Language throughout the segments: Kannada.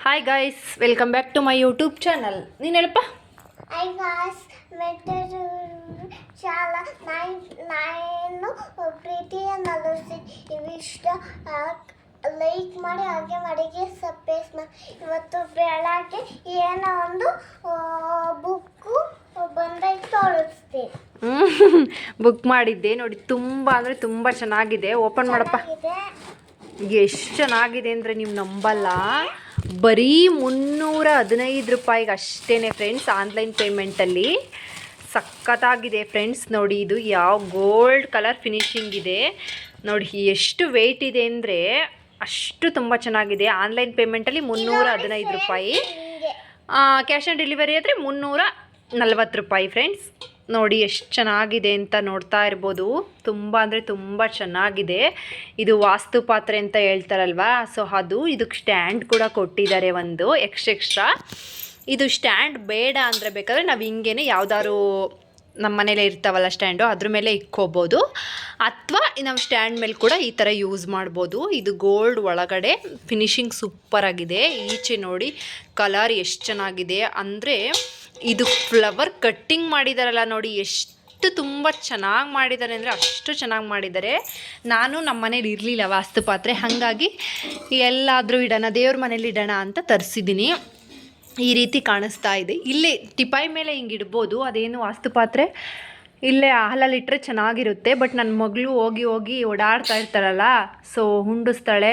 Hi guys welcome back to my YouTube channel ನೀನು ಹೇಳಪ್ಪ ಐ ಗಾಸ್ ಮೆಟ್ಟರು ಶಾಲ ನಾನು ಪ್ರೀತಿಯ ನಲಸಿ ಇವಿಷ್ಟ ಲೈಕ್ ಮಾಡಿ ಹಾಗೆ ಮಾಡಿಗೆ ಮಾಡಿ ಇವತ್ತು ಬೆಳಗ್ಗೆ ಏನೋ ಒಂದು ಬುಕ್ಕು ಬಂದೈತೆ ತೋರಿಸ್ತೀನಿ ಬುಕ್ ಮಾಡಿದ್ದೆ ನೋಡಿ ತುಂಬ ಅಂದರೆ ತುಂಬ ಚೆನ್ನಾಗಿದೆ. ಓಪನ್ ಮಾಡಪ್ಪ. ಎಷ್ಟು ಚೆನ್ನಾಗಿದೆ ಅಂದರೆ ನೀವು ನಂಬಲ್ಲ. ಬರೀ ಮುನ್ನೂರ ಹದಿನೈದು ರೂಪಾಯಿಗೆ ಅಷ್ಟೇ ಫ್ರೆಂಡ್ಸ್ ಆನ್ಲೈನ್ ಪೇಮೆಂಟಲ್ಲಿ ಸಖತ್ತಾಗಿದೆ ಫ್ರೆಂಡ್ಸ್ ನೋಡಿ ಇದು ಯಾವ ಗೋಲ್ಡ್ ಕಲರ್ ಫಿನಿಶಿಂಗ್ ಇದೆ. ನೋಡಿ ಎಷ್ಟು ವೆಯ್ಟ್ ಇದೆ ಅಂದರೆ ಅಷ್ಟು ತುಂಬ ಚೆನ್ನಾಗಿದೆ. ಆನ್ಲೈನ್ ಪೇಮೆಂಟಲ್ಲಿ ಮುನ್ನೂರ ಹದಿನೈದು ರೂಪಾಯಿ. ಕ್ಯಾಶ್ ಆನ್ ಡೆಲಿವರಿ ಆದರೆ ಮುನ್ನೂರ ನಲ್ವತ್ತು ರೂಪಾಯಿ ಫ್ರೆಂಡ್ಸ್ ನೋಡಿ ಎಷ್ಟು ಚೆನ್ನಾಗಿದೆ ಅಂತ ನೋಡ್ತಾ ಇರ್ಬೋದು. ತುಂಬ ಅಂದರೆ ತುಂಬ ಚೆನ್ನಾಗಿದೆ. ಇದು ವಾಸ್ತು ಪಾತ್ರೆ ಅಂತ ಹೇಳ್ತಾರಲ್ವಾ? ಸೊ ಅದು ಇದಕ್ಕೆ ಸ್ಟ್ಯಾಂಡ್ ಕೂಡ ಕೊಟ್ಟಿದ್ದಾರೆ ಒಂದು ಎಕ್ಸ್ಟ್ರಾ ಎಕ್ಸ್ಟ್ರಾ. ಇದು ಸ್ಟ್ಯಾಂಡ್ ಬೇಡ ಅಂದರೆ ಬೇಕಾದರೆ ನಾವು ಹಿಂಗೇನೆ ಯಾವ್ದಾದ್ರು ನಮ್ಮ ಮನೇಲೆ ಇರ್ತಾವಲ್ಲ ಸ್ಟ್ಯಾಂಡು, ಅದ್ರ ಮೇಲೆ ಇಕ್ಕೋಬೋದು. ಅಥವಾ ನಾವು ಸ್ಟ್ಯಾಂಡ್ ಮೇಲೆ ಕೂಡ ಈ ಥರ ಯೂಸ್ ಮಾಡ್ಬೋದು. ಇದು ಗೋಲ್ಡ್ ಒಳಗಡೆ ಫಿನಿಶಿಂಗ್ ಸೂಪರ್ ಆಗಿದೆ. ಈಚೆ ನೋಡಿ ಕಲರ್ ಎಷ್ಟು ಚೆನ್ನಾಗಿದೆ. ಅಂದರೆ ಇದು ಫ್ಲವರ್ ಕಟ್ಟಿಂಗ್ ಮಾಡಿದಾರಲ್ಲ ನೋಡಿ, ಎಷ್ಟು ತುಂಬ ಚೆನ್ನಾಗಿ ಮಾಡಿದ್ದಾರೆ ಅಂದರೆ ಅಷ್ಟು ಚೆನ್ನಾಗಿ ಮಾಡಿದ್ದಾರೆ ನಾನು ನಮ್ಮ ಮನೇಲಿ ಇರಲಿಲ್ಲ ವಾಸ್ತು ಪಾತ್ರೆ, ಹಾಗಾಗಿ ಎಲ್ಲಾದರೂ ಇಡೋಣ, ದೇವ್ರ ಮನೇಲಿ ಇಡೋಣ ಅಂತ ತರಿಸಿದ್ದೀನಿ. ಈ ರೀತಿ ಕಾಣಿಸ್ತಾ ಇದೆ. ಇಲ್ಲೇ ಟಿಪಾಯಿ ಮೇಲೆ ಹಿಂಗೆ ಇಡ್ಬೋದು, ಅದೇನು ವಾಸ್ತುಪಾತ್ರೆ ಇಲ್ಲೇ ಹಾಲಲ್ಲಿಟ್ಟರೆ ಚೆನ್ನಾಗಿರುತ್ತೆ, ಬಟ್ ನನ್ನ ಮಗಳು ಹೋಗಿ ಹೋಗಿ ಓಡಾಡ್ತಾ ಇರ್ತಾರಲ್ಲ ಸೊ ಹುಂಡಿಸ್ತಾಳೆ,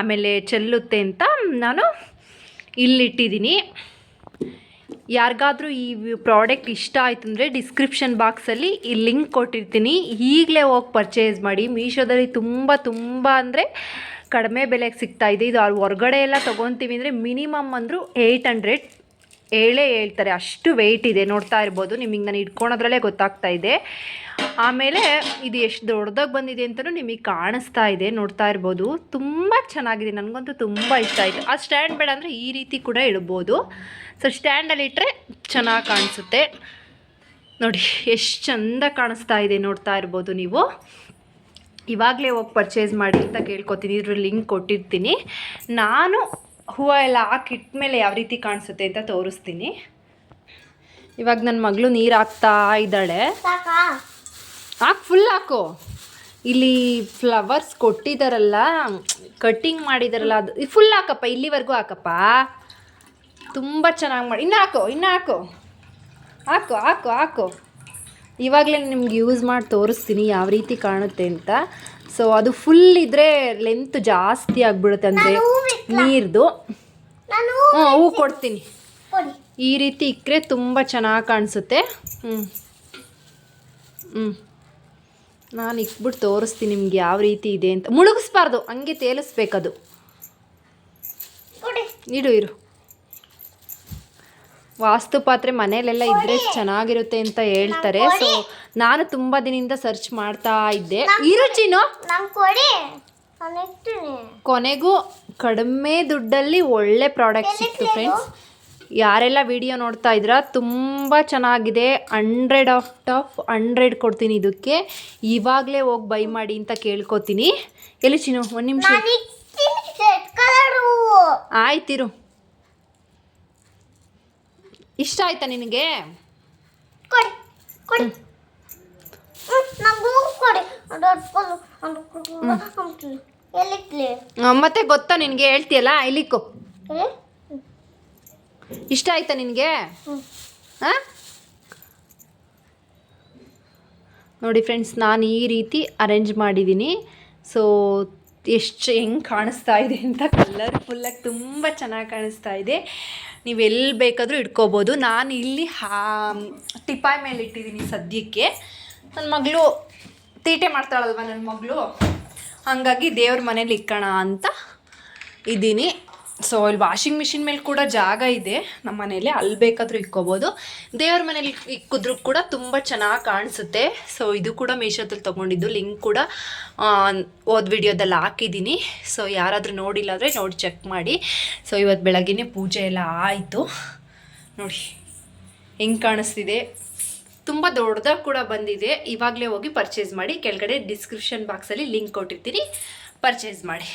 ಆಮೇಲೆ ಚೆಲ್ಲುತ್ತೆ ಅಂತ ನಾನು ಇಲ್ಲಿಟ್ಟಿದ್ದೀನಿ. ಯಾರಿಗಾದರೂ ಈ ಪ್ರಾಡಕ್ಟ್ ಇಷ್ಟ ಆಯಿತು ಅಂದರೆ ಡಿಸ್ಕ್ರಿಪ್ಷನ್ ಬಾಕ್ಸಲ್ಲಿ ಈ ಲಿಂಕ್ ಕೊಟ್ಟಿರ್ತೀನಿ. ಈಗಲೇ ಹೋಗಿ ಪರ್ಚೇಸ್ ಮಾಡಿ. ಮೀಶೋದಲ್ಲಿ ತುಂಬ ತುಂಬ ಅಂದರೆ ಕಡಿಮೆ ಬೆಲೆಗೆ ಸಿಗ್ತಾ ಇದೆ. ಇದು ಹೊರಗಡೆ ಎಲ್ಲ ತೊಗೊತೀವಿ ಅಂದರೆ ಮಿನಿಮಮ್ ಅಂದರೂ ಏಯ್ಟ್ ಹಂಡ್ರೆಡ್ ಹೇಳೇ ಹೇಳ್ತಾರೆ. ಅಷ್ಟು ವೆಯ್ಟ್ ಇದೆ. ನೋಡ್ತಾ ಇರ್ಬೋದು. ನಿಮಗೆ ನಾನು ಇಟ್ಕೊಳೋದ್ರಲ್ಲೇ ಗೊತ್ತಾಗ್ತಾ ಇದೆ. ಆಮೇಲೆ ಇದು ಎಷ್ಟು ದೊಡ್ಡದಾಗಿ ಬಂದಿದೆ ಅಂತಲೂ ನಿಮಗೆ ಕಾಣಿಸ್ತಾ ಇದೆ. ನೋಡ್ತಾ ಇರ್ಬೋದು. ತುಂಬ ಚೆನ್ನಾಗಿದೆ. ನನಗಂತೂ ತುಂಬ ಇಷ್ಟ ಆಯಿತು. ಆ ಸ್ಟ್ಯಾಂಡ್ ಬೇಡ ಅಂದರೆ ಈ ರೀತಿ ಕೂಡ ಇಡ್ಬೋದು. ಸೊ ಸ್ಟ್ಯಾಂಡಲ್ಲಿ ಇಟ್ಟರೆ ಚೆನ್ನಾಗಿ ಕಾಣಿಸುತ್ತೆ. ನೋಡಿ, ಎಷ್ಟು ಚಂದ ಕಾಣಿಸ್ತಾ ಇದೆ ನೋಡ್ತಾ ಇರ್ಬೋದು ನೀವು. ಇವಾಗಲೇ ಹೋಗಿ ಪರ್ಚೇಸ್ ಮಾಡಿ ಅಂತ ಕೇಳ್ಕೊತೀನಿ. ಇದ್ರ ಲಿಂಕ್ ಕೊಟ್ಟಿರ್ತೀನಿ. ನಾನು ಹೂವು ಎಲ್ಲ ಹಾಕಿಟ್ಮೇಲೆ ಯಾವ ರೀತಿ ಕಾಣಿಸುತ್ತೆ ಅಂತ ತೋರಿಸ್ತೀನಿ. ಇವಾಗ ನನ್ನ ಮಗಳು ನೀರು ಹಾಕ್ತಾ ಇದ್ದಾಳೆ. ಹಾಕಿ ಹಾಕು ಫುಲ್ ಹಾಕು. ಇಲ್ಲಿ ಫ್ಲವರ್ಸ್ ಕೊಟ್ಟಿದ್ದಾರಲ್ಲ ಕಟ್ಟಿಂಗ್ ಮಾಡಿದಾರಲ್ಲ ಅದು ಫುಲ್ ಹಾಕಪ್ಪ ಇಲ್ಲಿವರೆಗೂ ಹಾಕಪ್ಪ. ತುಂಬ ಚೆನ್ನಾಗಿ ಮಾಡಿ ಇನ್ನು ಹಾಕು ಇನ್ನು ಹಾಕು. ಹಾಕು ಹಾಕು ಹಾಕು. ಇವಾಗಲೇ ನಿಮ್ಗೆ ಯೂಸ್ ಮಾಡಿ ತೋರಿಸ್ತೀನಿ ಯಾವ ರೀತಿ ಕಾಣುತ್ತೆ ಅಂತ. ಸೊ ಅದು ಫುಲ್ ಇದ್ದರೆ ಲೆಂತ್ ಜಾಸ್ತಿ ಆಗಿಬಿಡುತ್ತೆ ಅಂದರೆ ನೀರ್ದು. ಹ್ಞೂ ಹೂ ಕೊಡ್ತೀನಿ. ಕೊಡಿ. ಈ ರೀತಿ ಇಕ್ಕರೆ ತುಂಬ ಚೆನ್ನಾಗಿ ಕಾಣಿಸುತ್ತೆ. ಹ್ಞೂ ಹ್ಞೂ ನಾನು ಇಕ್ಬಿಟ್ಟು ತೋರಿಸ್ತೀನಿ ನಿಮ್ಗೆ ಯಾವ ರೀತಿ ಇದೆ ಅಂತ. ಮುಳುಗಿಸ್ಬಾರ್ದು ಹಂಗೆ ತೇಲಿಸ್ಬೇಕದು. ಇಡು ಇರು. ವಾಸ್ತು ಪಾತ್ರೆ ಮನೇಲೆಲ್ಲ ಇದ್ರೆ ಚೆನ್ನಾಗಿರುತ್ತೆ ಅಂತ ಹೇಳ್ತಾರೆ. ಸೊ ನಾನು ತುಂಬ ದಿನದಿಂದ ಸರ್ಚ್ ಮಾಡ್ತಾ ಇದ್ದೆ. ಈ ರುಚಿನೋ? ಕೊನೆಗೂ ಕಡಿಮೆ ದುಡ್ಡಲ್ಲಿ ಒಳ್ಳೆ ಪ್ರಾಡಕ್ಟ್ ಸಿಕ್ತು ಫ್ರೆಂಡ್ಸ್ ಯಾರೆಲ್ಲ ವಿಡಿಯೋ ನೋಡ್ತಾ ಇದ್ದೀರಾ ತುಂಬ ಚೆನ್ನಾಗಿದೆ. ಹಂಡ್ರೆಡ್ ಆಫ್ ಟಾಫ್ ಹಂಡ್ರೆಡ್ ಕೊಡ್ತೀನಿ ಇದಕ್ಕೆ. ಇವಾಗಲೇ ಹೋಗಿ ಬೈ ಮಾಡಿ ಅಂತ ಕೇಳ್ಕೊತೀನಿ. ಎಲ್ಲಿ ಚಿನ್ನು ಒಂದು ನಿಮಿಷ. ಆಯ್ತಿರು ಇಷ್ಟ ಆಯ್ತಾ ನಿನಗೆ? ಮತ್ತೆ ಗೊತ್ತಾ ನಿನಗೆ? ಹೇಳ್ತಿಯಲ್ಲ ಇಲ್ಲಿಕ್ಕೋ? ಇಷ್ಟ ಆಯ್ತಾ ನಿನಗೆ. ಹಾಂ ನೋಡಿ ಫ್ರೆಂಡ್ಸ್ ನಾನು ಈ ರೀತಿ ಅರೇಂಜ್ ಮಾಡಿದ್ದೀನಿ. ಸೊ ಎಷ್ಟು ಹೆಂಗೆ ಕಾಣಿಸ್ತಾ ಇದೆ ಅಂತ ಕಲರ್ಫುಲ್ಲಾಗಿ ತುಂಬ ಚೆನ್ನಾಗಿ ಕಾಣಿಸ್ತಾ ಇದೆ. ನೀವು ಎಲ್ಲಿ ಬೇಕಾದರೂ ಇಟ್ಕೋಬೋದು. ನಾನು ಇಲ್ಲಿ ಹಾ ಟಿಪಾಯ್ ಮೇಲೆ ಇಟ್ಟಿದ್ದೀನಿ ಸದ್ಯಕ್ಕೆ. ನನ್ನ ಮಗಳು ತೀಟೆ ಮಾಡ್ತಾಳಲ್ವ ನನ್ನ ಮಗಳು? ಹಾಗಾಗಿ ದೇವ್ರ ಮನೇಲಿ ಇಕ್ಕೋಣ ಅಂತ ಇದ್ದೀನಿ. ಸೊ ಇಲ್ಲಿ ವಾಷಿಂಗ್ ಮಿಷಿನ್ ಮೇಲೆ ಕೂಡ ಜಾಗ ಇದೆ. ನಮ್ಮ ಮನೇಲಿ ಅಲ್ಲಿ ಬೇಕಾದರೂ ಇಕ್ಕೋಬೋದು. ದೇವ್ರ ಮನೇಲಿ ಇಕ್ಕಿದ್ರು ಕೂಡ ತುಂಬ ಚೆನ್ನಾಗಿ ಕಾಣಿಸುತ್ತೆ. ಸೊ ಇದು ಕೂಡ ಮೀಶೋದಲ್ಲಿ ತೊಗೊಂಡಿದ್ದು. ಲಿಂಕ್ ಕೂಡ ಓದ್ ವಿಡಿಯೋದಲ್ಲಿ ಹಾಕಿದ್ದೀನಿ ಸೊ ಯಾರಾದರೂ ನೋಡಿಲ್ಲ ಅಂದರೆ ನೋಡಿ ಚೆಕ್ ಮಾಡಿ. ಸೊ ಇವತ್ತು ಬೆಳಗ್ಗೆ ಪೂಜೆ ಎಲ್ಲ ಆಯಿತು. ನೋಡಿ, ಹೆಂಗೆ ಕಾಣಿಸ್ತಿದೆ. ತುಂಬ ದೊಡ್ಡದಾಗಿ ಕೂಡ ಬಂದಿದೆ. ಇವಾಗಲೇ ಹೋಗಿ ಪರ್ಚೇಸ್ ಮಾಡಿ. ಕೆಳಗಡೆ ಡಿಸ್ಕ್ರಿಪ್ಷನ್ ಬಾಕ್ಸಲ್ಲಿ ಲಿಂಕ್ ಕೊಟ್ಟಿರ್ತೀನಿ. ಪರ್ಚೇಸ್ ಮಾಡಿ.